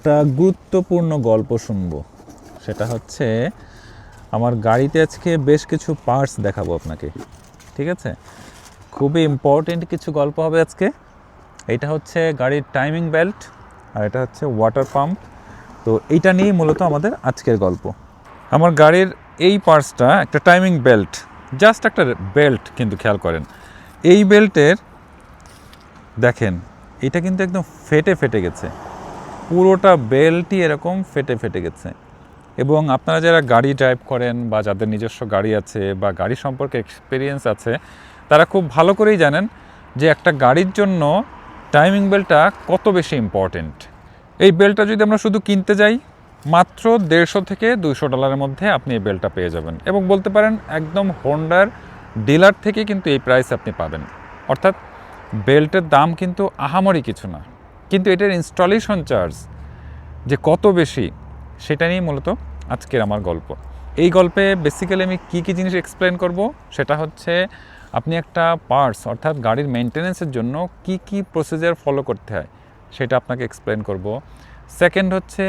একটা গুরুত্বপূর্ণ গল্প শুনব। সেটা হচ্ছে, আমার গাড়িতে আজকে বেশ কিছু পার্টস দেখাবো আপনাকে, ঠিক আছে? খুবই ইম্পর্টেন্ট কিছু গল্প হবে আজকে। এটা হচ্ছে গাড়ির টাইমিং বেল্ট আর এটা হচ্ছে ওয়াটার পাম্প তো এইটা নিয়েই মূলত আমাদের আজকের গল্প। আমার গাড়ির এই পার্টসটা একটা টাইমিং বেল্ট জাস্ট একটা বেল্ট কিন্তু খেয়াল করেন। এই বেল্টের দেখেন, এটা কিন্তু একদম ফেটে ফেটে গেছে। পুরোটা বেল্টই এরকম ফেটে ফেটে গেছে। এবং আপনারা যারা গাড়ি ড্রাইভ করেন বা যাদের নিজস্ব গাড়ি আছে বা গাড়ি সম্পর্কে এক্সপিরিয়েন্স আছে, তারা খুব ভালো করেই জানেন যে একটা গাড়ির জন্য টাইমিং বেলটা কত বেশি ইম্পর্টেন্ট এই বেলটা যদি আমরা শুধু কিনতে যাই, মাত্র দেড়শো থেকে দুইশো ডলারের মধ্যে আপনি এই বেলটা পেয়ে যাবেন। এবং বলতে পারেন একদম হোন্ডার ডিলার থেকে কিন্তু এই প্রাইস আপনি পাবেন। অর্থাৎ বেল্টের দাম কিন্তু আহামরি কিছু না। কিন্তু এটার ইনস্টলেশন চার্জ যে কত বেশি, সেটা নিয়ে মূলত আজকের আমার গল্প। এই গল্পে বেসিক্যালি আমি কী কী জিনিস এক্সপ্লেন করব, সেটা হচ্ছে আপনি একটা পার্টস অর্থাৎ গাড়ির মেনটেন্যান্সের জন্য কি কি প্রসিজার ফলো করতে হয়, সেটা আপনাকে এক্সপ্লেন করব। সেকেন্ড হচ্ছে,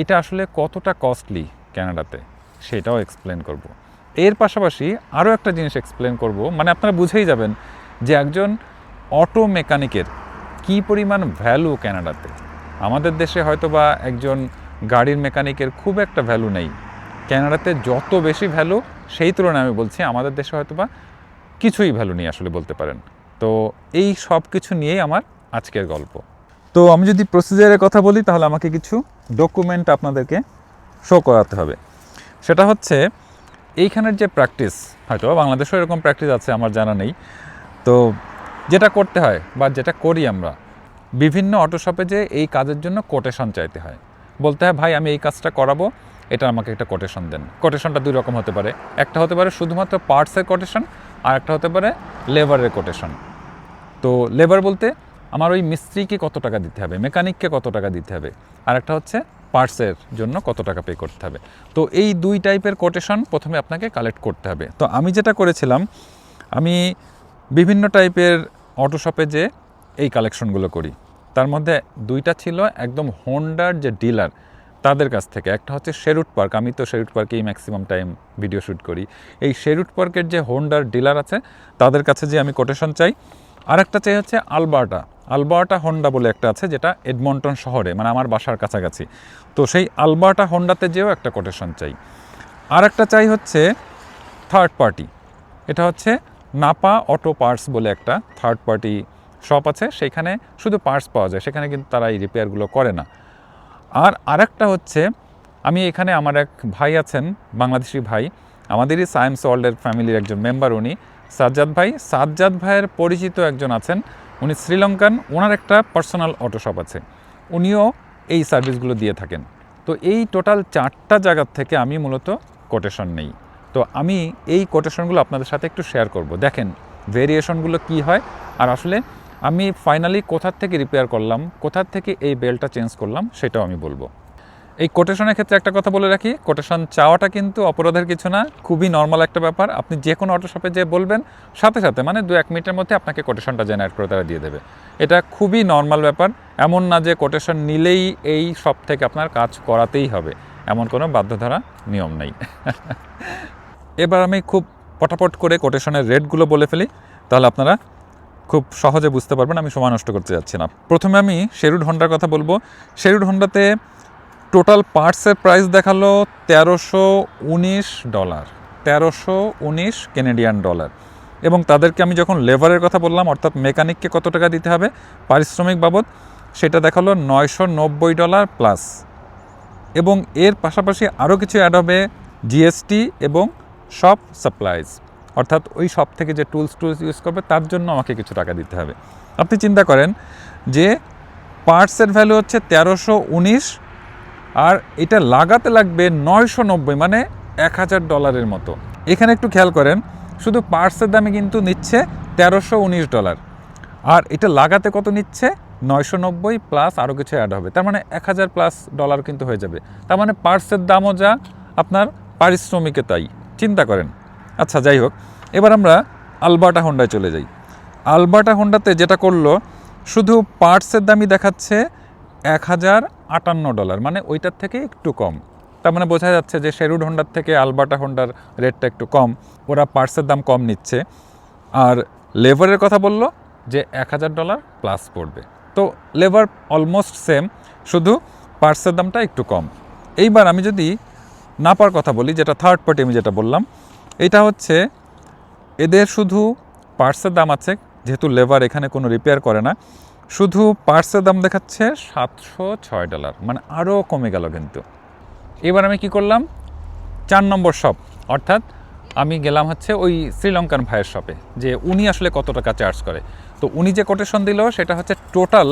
এটা আসলে কতটা কস্টলি ক্যানাডাতে সেটাও এক্সপ্লেন করব। এর পাশাপাশি আরও একটা জিনিস এক্সপ্লেন করব মানে আপনারা বুঝেই যাবেন যে একজন অটো মেকানিকের কী পরিমাণ ভ্যালু ক্যানাডাতে আমাদের দেশে হয়তো বা একজন গাড়ির মেকানিকের খুব একটা ভ্যালু নেই। ক্যানাডাতে যত বেশি ভ্যালু সেই তুলনায় আমি বলছি আমাদের দেশে হয়তো বা কিছুই ভ্যালু নেই আসলে বলতে পারেন। তো এই সব কিছু নিয়েই আমার আজকের গল্প। তো আমি যদি প্রসিজারের কথা বলি, তাহলে আমাকে কিছু ডকুমেন্ট আপনাদেরকে শো করাতে হবে। সেটা হচ্ছে, এইখানের যে প্র্যাকটিস হয়তো বাংলাদেশেও এরকম প্র্যাকটিস আছে, আমার জানা নেই। তো যেটা করতে হয় বা যেটা করি আমরা, বিভিন্ন অটো শপে যে এই কাজের জন্য কোটেশন চাইতে হয়। বলতে হয়, ভাই, আমি এই কাজটা করাবো, এটা আমাকে একটা কোটেশন দেন। কোটেশনটা দুই রকম হতে পারে। একটা হতে পারে শুধুমাত্র পার্টসের কোটেশন আর একটা হতে পারে লেবারের কোটেশন তো লেবার বলতে আমার ওই মিস্ত্রিকে কত টাকা দিতে হবে, মেকানিককে কত টাকা দিতে হবে, আর একটা হচ্ছে পার্টসের জন্য কত টাকা পে করতে হবে। তো এই দুই টাইপের কোটেশন প্রথমে আপনাকে কালেক্ট করতে হবে। তো আমি যেটা করেছিলাম, আমি বিভিন্ন টাইপের অটো শপে যে এই কালেকশনগুলো করি, তার মধ্যে দুইটা ছিল একদম হোন্ডার যে ডিলার তাদের কাছ থেকে। একটা হচ্ছে শেরুট পার্ক আমি তো শেরুট পার্কেই ম্যাক্সিমাম টাইম ভিডিও শ্যুট করি। এই শেরুট পার্কের যে হোন্ডার ডিলার আছে, তাদের কাছে যে আমি কোটেশন চাই আর একটা চাই হচ্ছে আলবার্টা আলবার্টা হোন্ডা বলে একটা আছে, যেটা এডমন্টন শহরে মানে আমার বাসার কাছাকাছি। তো সেই আলবার্টা হোন্ডাতে যেও একটা কোটেশন চাই। আর একটা চাই হচ্ছে থার্ড পার্টি এটা হচ্ছে নাপা অটো পার্টস বলে একটা থার্ড পার্টি শপ আছে, সেখানে শুধু পার্টস পাওয়া যায়, সেখানে কিন্তু তারা এই রিপেয়ারগুলো করে না। আর আরেকটা হচ্ছে, আমি এখানে আমার এক ভাই আছেন, বাংলাদেশি ভাই, আমাদেরই সায়েন্স ওয়ার্ল্ডের ফ্যামিলির একজন মেম্বার উনি, সাজ্জাদ ভাই। সাজ্জাদ ভাইয়ের পরিচিত একজন আছেন, উনি শ্রীলঙ্কান, ওনার একটা পার্সোনাল অটো শপ আছে। উনিও এই সার্ভিসগুলো দিয়ে থাকেন। তো এই টোটাল চারটা জায়গার থেকে আমি মূলত কোটেশন নেই। তো আমি এই কোটেশনগুলো আপনাদের সাথে একটু শেয়ার করব। দেখেন ভেরিয়েশনগুলো কি হয়? আর আসলে আমি ফাইনালি কোথার থেকে রিপেয়ার করলাম, কোথার থেকে এই বেলটা চেঞ্জ করলাম, সেটাও আমি বলব। এই কোটেশনের ক্ষেত্রে একটা কথা বলে রাখি কোটেশন চাওয়াটা কিন্তু অপরাধের কিছু না, খুবই নর্মাল একটা ব্যাপার। আপনি যে কোনো অটো শপে যে বলবেন, সাথে সাথে মানে দু এক মিনিটের মধ্যে আপনাকে কোটেশনটা জেনারেট করে তারা দিয়ে দেবে। এটা খুবই নর্মাল ব্যাপার, এমন না যে কোটেশন নিলেই এই সব থেকে আপনার কাজ করাতেই হবে, এমন কোনো বাধ্যধারা, নিয়ম নেই। এবার আমি খুব পটাপট করে কোটেশনের রেটগুলো বলে ফেলি, তাহলে আপনারা খুব সহজে বুঝতে পারবেন আমি সময় নষ্ট করতে যাচ্ছি না। প্রথমে আমি শেরুড হন্ডার কথা বলব। শেরুড হন্ডাতে টোটাল পার্টসের প্রাইস দেখাল তেরোশো উনিশ ডলার, তেরোশো উনিশ কেনেডিয়ান ডলার। এবং তাদেরকে আমি যখন লেবারের কথা বললাম, অর্থাৎ মেকানিককে কত টাকা দিতে হবে, পারিশ্রমিক বাবদ, সেটা দেখাল নয়শো নব্বই ডলার প্লাস। এবং এর পাশাপাশি আরও কিছু অ্যাড হবে জিএসটি এবং সব সাপ্লাইজ অর্থাৎ ওই সব থেকে যে টুলস টুলস ইউজ করবে, তার জন্য আমাকে কিছু টাকা দিতে হবে। আপনি চিন্তা করেন যে পার্টসের ভ্যালু হচ্ছে তেরোশো উনিশ, আর এটা লাগাতে লাগবে নয়শো নব্বই মানে এক হাজার ডলারের মতো। এখানে একটু খেয়াল করেন, শুধু পার্টসের দামে কিন্তু নিচ্ছে তেরোশো উনিশ ডলার আর এটা লাগাতে কত নিচ্ছে? নয়শো নব্বই প্লাস আরও কিছু অ্যাড হবে। তার মানে এক হাজার প্লাস ডলার কিন্তু হয়ে যাবে। তার মানে পার্টসের দামও যা, আপনার পারিশ্রমিকে তাই। চিন্তা করেন। আচ্ছা যাই হোক, এবার আমরা আলবার্টা হোন্ডায় চলে যাই। আলবার্টা হোন্ডাতে যেটা করল, শুধু পার্টসের দামই দেখাচ্ছে এক হাজার আটান্ন ডলার মানে ওইটার থেকে একটু কম। তার মানে বোঝা যাচ্ছে যে শেরুড হোন্ডার থেকে আলবার্টা হোন্ডার রেটটা একটু কম, ওরা পার্টসের দাম কম নিচ্ছে। আর লেবারের কথা বলল যে এক হাজার ডলার প্লাস পড়বে। তো লেবার অলমোস্ট সেম শুধু পার্টসের দামটা একটু কম। এইবার আমি যদি নাপার কথা বলি, যেটা থার্ড পার্টি আমি যেটা বললাম, এটা হচ্ছে এদের শুধু পার্টসের দাম আছে, যেহেতু লেবার এখানে কোনো রিপেয়ার করে না, শুধু পার্টসের দাম দেখাচ্ছে সাতশো ছয় ডলার মানে আরও কমে গেল কিন্তু। এবার আমি কি করলাম? চার নম্বর শপ অর্থাৎ আমি গেলাম হচ্ছে ওই শ্রীলঙ্কান ভাইয়ের শপে যে উনি আসলে কত টাকা চার্জ করে। তো উনি যে কোটেশন দিল, সেটা হচ্ছে টোটাল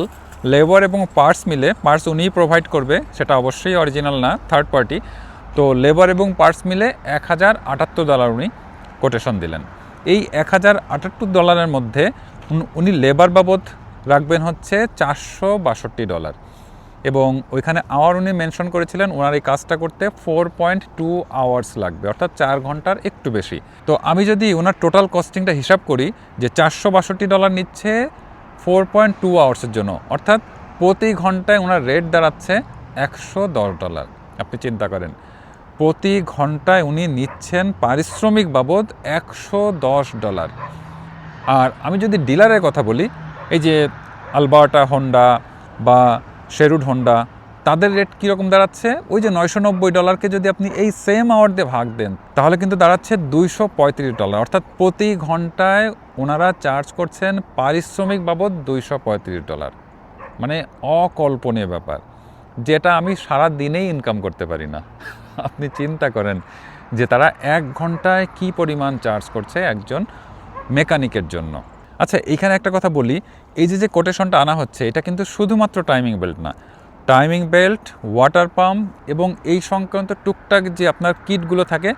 লেবার এবং পার্টস মিলে পার্টস উনিই প্রোভাইড করবে, সেটা অবশ্যই অরিজিনাল না থার্ড পার্টি তো লেবার এবং পার্টস মিলে এক হাজার আটাত্তর ডলার উনি কোটেশন দিলেন। এই এক হাজার আটাত্তর ডলারের মধ্যে উনি লেবার বাবদ রাখবেন হচ্ছে চারশো বাষট্টি ডলার এবং ওইখানে আওয়ার উনি মেনশন করেছিলেন, ওনার এই কাজটা করতে ফোর পয়েন্ট টু আওয়ার্স লাগবে, অর্থাৎ চার ঘণ্টার একটু বেশি। তো আমি যদি ওনার টোটাল কস্টিংটা হিসাব করি যে চারশো বাষট্টি ডলার নিচ্ছে ফোর পয়েন্ট টু আওয়ার্সের জন্য, অর্থাৎ প্রতি ঘন্টায় ওনার রেট দাঁড়াচ্ছে একশো দশ ডলার আপনি চিন্তা করেন প্রতি ঘন্টায় উনি নিচ্ছেন পারিশ্রমিক বাবদ একশো দশ ডলার। আর আমি যদি ডিলারের কথা বলি, এই যে আলবার্টা হন্ডা বা শেরুড হোন্ডা, তাদের রেট কীরকম দাঁড়াচ্ছে? ওই যে নয়শো নব্বই ডলারকে যদি আপনি এই সেম আওয়ার দিয়ে ভাগ দেন, তাহলে কিন্তু দাঁড়াচ্ছে দুইশো পঁয়ত্রিশ ডলার। অর্থাৎ প্রতি ঘন্টায় ওনারা চার্জ করছেন পারিশ্রমিক বাবদ দুইশো পঁয়ত্রিশ ডলার। মানে অকল্পনীয় ব্যাপার, যেটা আমি সারা দিনেই ইনকাম করতে পারি না। আপনি চিন্তা করেন যে তারা এক ঘন্টায় কি পরিমাণ চার্জ করছে একজন মেকানিকের জন্য। আচ্ছা এখানে একটা কথা বলি, এই যে যে কোটেশনটা আনা হচ্ছে, এটা কিন্তু শুধুমাত্র টাইমিং বেল্ট না। টাইমিং বেল্ট ওয়াটার পাম্প এবং এই সংক্রান্ত টুকটাক যে আপনার কিটগুলো থাকে,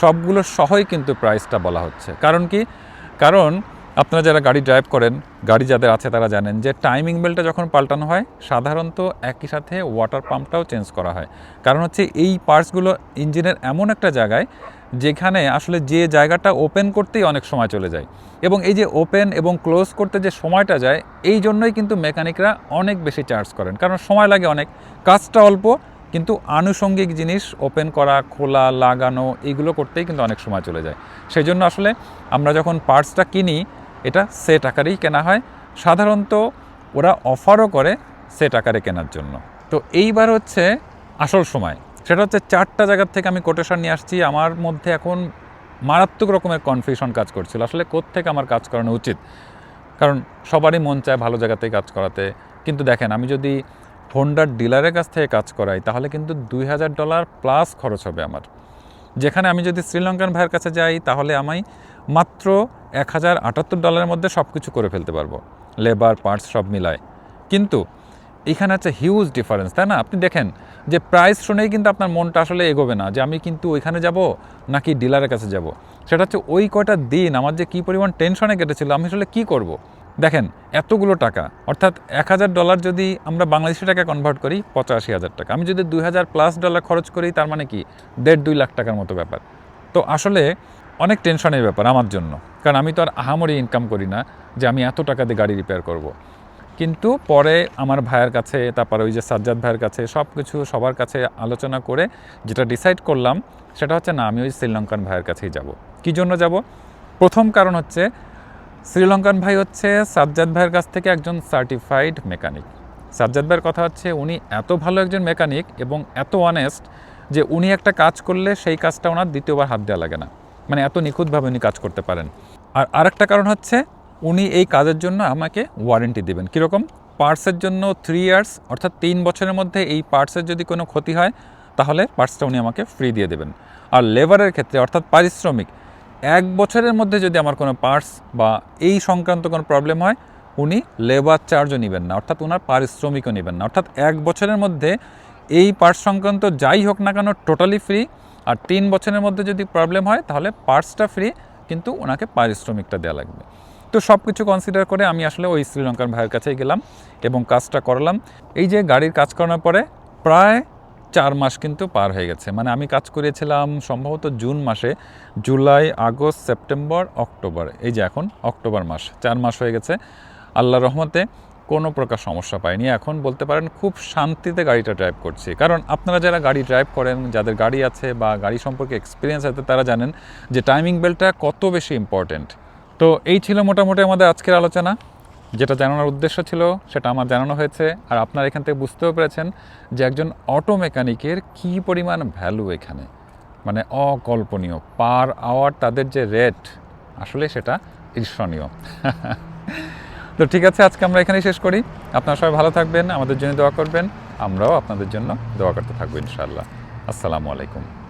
সবগুলো সহই কিন্তু প্রাইসটা বলা হচ্ছে। কারণ কি? কারণ আপনারা যারা গাড়ি ড্রাইভ করেন, গাড়ি যাদের আছে তারা জানেন যে টাইমিং বেল্টটা যখন পাল্টানো হয়, সাধারণত একই সাথে ওয়াটার পাম্পটাও চেঞ্জ করা হয়। কারণ হচ্ছে এই পার্টসগুলো ইঞ্জিনের এমন একটা জায়গায় যেখানে আসলে যে জায়গাটা ওপেন করতেই অনেক সময় চলে যায়। এবং এই যে ওপেন এবং ক্লোজ করতে যে সময়টা যায়, এই জন্যই কিন্তু মেকানিকরা অনেক বেশি চার্জ করেন। কারণ সময় লাগে অনেক, কাজটা অল্প, কিন্তু আনুষঙ্গিক জিনিস ওপেন করা, খোলা, লাগানো এইগুলো করতেই কিন্তু অনেক সময় চলে যায়। সেই জন্য আসলে আমরা যখন পার্টসটা কিনি এটা সেট আকারেই কেনা হয়। সাধারণত ওরা অফারও করে সেট আকারে কেনার জন্য। তো এইবার হচ্ছে আসল সময়। সেটা হচ্ছে চারটা জায়গার থেকে আমি কোটেশন নিয়ে আসছি। আমার মধ্যে এখন মারাত্মক রকমের কনফিউশন কাজ করছিল। আসলে কোত্থেকে আমার কাজ করানো উচিত? কারণ সবারই মন চায় ভালো জায়গাতেই কাজ করাতে। কিন্তু দেখেন, আমি যদি হোন্ডার ডিলারের কাছ থেকে কাজ করাই, তাহলে কিন্তু দুই হাজার ডলার প্লাস খরচ হবে আমার। যেখানে আমি যদি শ্রীলঙ্কান ভাইয়ের কাছে যাই, তাহলে আমি মাত্র এক হাজার আটাত্তর ডলারের মধ্যে সব কিছু করে ফেলতে পারব। লেবার পার্টস সব মিলায়। কিন্তু এখানে আছে হিউজ ডিফারেন্স তাই না? আপনি দেখেন যে প্রাইস শুনেই কিন্তু আপনার মনটা আসলে এগোবে না যে আমি কিন্তু ওইখানে যাব নাকি ডিলারের কাছে যাব। সেটা হচ্ছে ওই কয়টা দিন আমার যে কী পরিমাণ টেনশনে কেটেছিল, আমি আসলে কী করব। দেখেন এতগুলো টাকা, অর্থাৎ এক হাজার ডলার যদি আমরা বাংলাদেশি টাকা কনভার্ট করি, পঁচাশি হাজার টাকা। আমি যদি দুই হাজার প্লাস ডলার খরচ করি, তার মানে কি? দেড় দুই লাখ টাকার মতো ব্যাপার। তো আসলে অনেক টেনশনের ব্যাপার আমার জন্য। কারণ আমি তো আর আহামরি ইনকাম করি না যে আমি এত টাকা দিয়ে গাড়ি রিপেয়ার করব। কিন্তু পরে আমার ভাইয়ের কাছে, তারপর ওই যে সাজ্জাদ ভাইয়ের কাছে সব কিছু সবার কাছে আলোচনা করে যেটা ডিসাইড করলাম, সেটা হচ্ছে না, আমি ওই শ্রীলঙ্কান ভাইয়ের কাছেই যাব। কী জন্য যাব? প্রথম কারণ হচ্ছে, শ্রীলঙ্কান ভাই হচ্ছে সাজ্জাদ ভাইয়ের কাছ থেকে একজন সার্টিফাইড মেকানিক সাজ্জাদ ভাইয়ের কথা হচ্ছে, উনি এত ভালো একজন মেকানিক এবং এত অনেস্ট যে উনি একটা কাজ করলে সেই কাজটা ওনার দ্বিতীয়বার হাত দেওয়া লাগে না। মানে এত নিখুঁতভাবে উনি কাজ করতে পারেন। আর আরেকটা কারণ হচ্ছে, উনি এই কাজের জন্য আমাকে ওয়ারেন্টি দেবেন। কীরকম? পার্টসের জন্য থ্রি ইয়ার্স অর্থাৎ তিন বছরের মধ্যে এই পার্টসের যদি কোনো ক্ষতি হয়, তাহলে পার্টসটা উনি আমাকে ফ্রি দিয়ে দেবেন। আর লেবারের ক্ষেত্রে, অর্থাৎ পারিশ্রমিক, এক বছরের মধ্যে যদি আমার কোনো পার্টস বা এই সংক্রান্ত কোনো প্রবলেম হয়, উনি লেবার চার্জও নেবেন না, অর্থাৎ ওনার পারিশ্রমিকও নেবেন না। অর্থাৎ এক বছরের মধ্যে এই পার্টস সংক্রান্ত যাই হোক না কেন টোটালি ফ্রি আর তিন বছরের মধ্যে যদি প্রবলেম হয়, তাহলে পার্টসটা ফ্রি কিন্তু ওনাকে পারিশ্রমিকটা দেওয়া লাগবে। তো সব কিছু কনসিডার করে আমি আসলে ওই শ্রীলঙ্কার ভাইয়ের কাছেই গেলাম এবং কাজটা করলাম। এই যে গাড়ির কাজ করানোর পরে প্রায় চার মাস কিন্তু পার হয়ে গেছে। মানে আমি কাজ করেছিলাম সম্ভবত জুন মাসে, জুলাই, আগস্ট, সেপ্টেম্বর, অক্টোবর, এই যে এখন অক্টোবর মাস, চার মাস হয়ে গেছে। আল্লাহ রহমতে কোনো প্রকার সমস্যা পাইনি এখন বলতে পারেন খুব শান্তিতে গাড়িটা ড্রাইভ করছি। কারণ আপনারা যারা গাড়ি ড্রাইভ করেন, যাদের গাড়ি আছে বা গাড়ি সম্পর্কে এক্সপিরিয়েন্স আছে, তারা জানেন যে টাইমিং বেলটা কত বেশি ইম্পর্ট্যান্ট তো এই ছিল মোটামুটি আমাদের আজকের আলোচনা। যেটা জানানোর উদ্দেশ্য ছিল, সেটা আমার জানানো হয়েছে। আর আপনারা এখান থেকে বুঝতেও পেরেছেন যে একজন অটো মেকানিকের কী পরিমাণ ভ্যালু এখানে। মানে অকল্পনীয়। পার আওয়ার তাদের যে রেট আসলে সেটা ঈর্ষণীয়। তো ঠিক আছে, আজকে আমরা এখানেই শেষ করি। আপনারা সবাই ভালো থাকবেন, আমাদের জন্য দোয়া করবেন। আমরাও আপনাদের জন্য দোয়া করতে থাকব, ইনশাআল্লাহ। আসসালামু আলাইকুম।